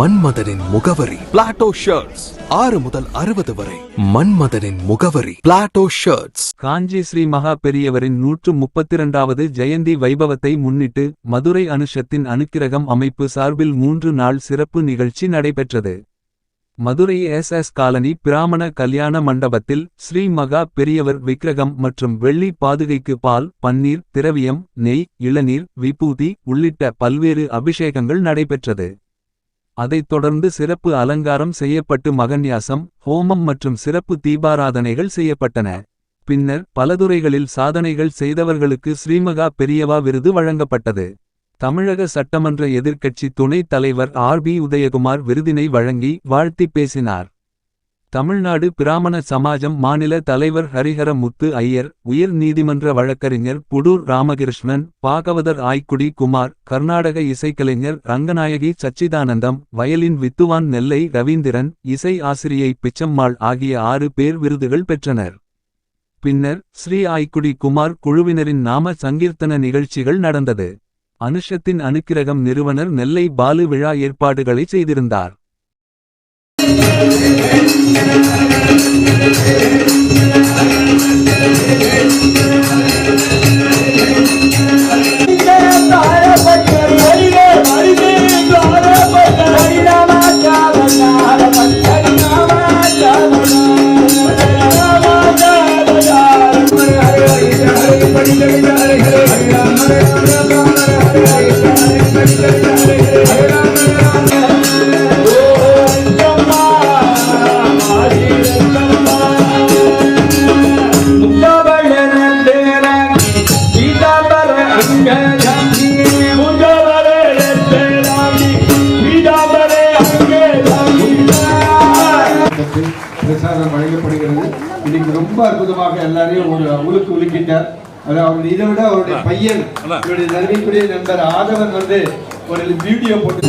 மன்மதனின் முகவரி. Plato shirts ஆறு முதல் அறுபது வரை. மன்மதனின் முகவரி. பிளாட்டோ ஷர்ட்ஸ் காஞ்சி ஸ்ரீ மகா பெரியவரின் நூற்று முப்பத்திரண்டாவது ஜெயந்தி வைபவத்தை முன்னிட்டு மதுரை அனுஷத்தின் அனுக்கிரகம் அமைப்பு சார்பில் மூன்று நாள் சிறப்பு நிகழ்ச்சி நடைபெற்றது. மதுரை எஸ் எஸ் காலனி பிராமண கல்யாண மண்டபத்தில் ஸ்ரீ மகா பெரியவர் விக்கிரகம் மற்றும் வெள்ளி பாதுகைக்கு பால் பன்னீர் திரவியம் நெய் இளநீர் விபூதி உள்ளிட்ட பல்வேறு அபிஷேகங்கள் நடைபெற்றது. அதைத் தொடர்ந்து சிறப்பு அலங்காரம் செய்யப்பட்டு மகன்யாசம் ஹோமம் மற்றும் சிறப்பு தீபாராதனைகள் செய்யப்பட்டன. பின்னர் பலதுறைகளில் சாதனைகள் செய்தவர்களுக்கு ஸ்ரீமகா பெரியவா விருது வழங்கப்பட்டது. தமிழக சட்டமன்ற எதிர்க்கட்சி துணைத் தலைவர் ஆர் பி உதயகுமார் விருதினை வழங்கி வாழ்த்திப் பேசினார். தமிழ்நாடு பிராமண சமாஜம் மாநில தலைவர் ஹரிஹர முத்து ஐயர் உயர் நீதிமன்ற வழக்கறிஞர் புடூர் ராமகிருஷ்ணன் பாகவதர் ஆய்க்குடி குமார் கர்நாடக இசைக்கலைஞர் ரங்கநாயகி சச்சிதானந்தம் வயலின் வித்துவான் நெல்லை ரவீந்திரன் இசை ஆசிரியை பிச்சம்மாள் ஆகிய ஆறு பேர் விருதுகள் பெற்றனர். பின்னர் ஸ்ரீ ஆய்க்குடி குமார் குழுவினரின் நாம சங்கீர்த்தன நிகழ்ச்சிகள் நடந்தது. அனுஷத்தின் அனுக்கிரகம் நிறுவனர் நெல்லை பாலு விழா ஏற்பாடுகளை செய்திருந்தார். பற்றி பிரசாதம் வழங்கப்படுகிறது. இன்னைக்கு ரொம்ப அற்புதமாக எல்லாரையும் ஒரு உலுக்கு உலுக்கிட்டார். அது அவர் இதை விட அவருடைய பையன் இவருடைய நன்மைக்குரிய நண்பர் ஆதவன் வந்து ஒரு வீடியோ போட்டு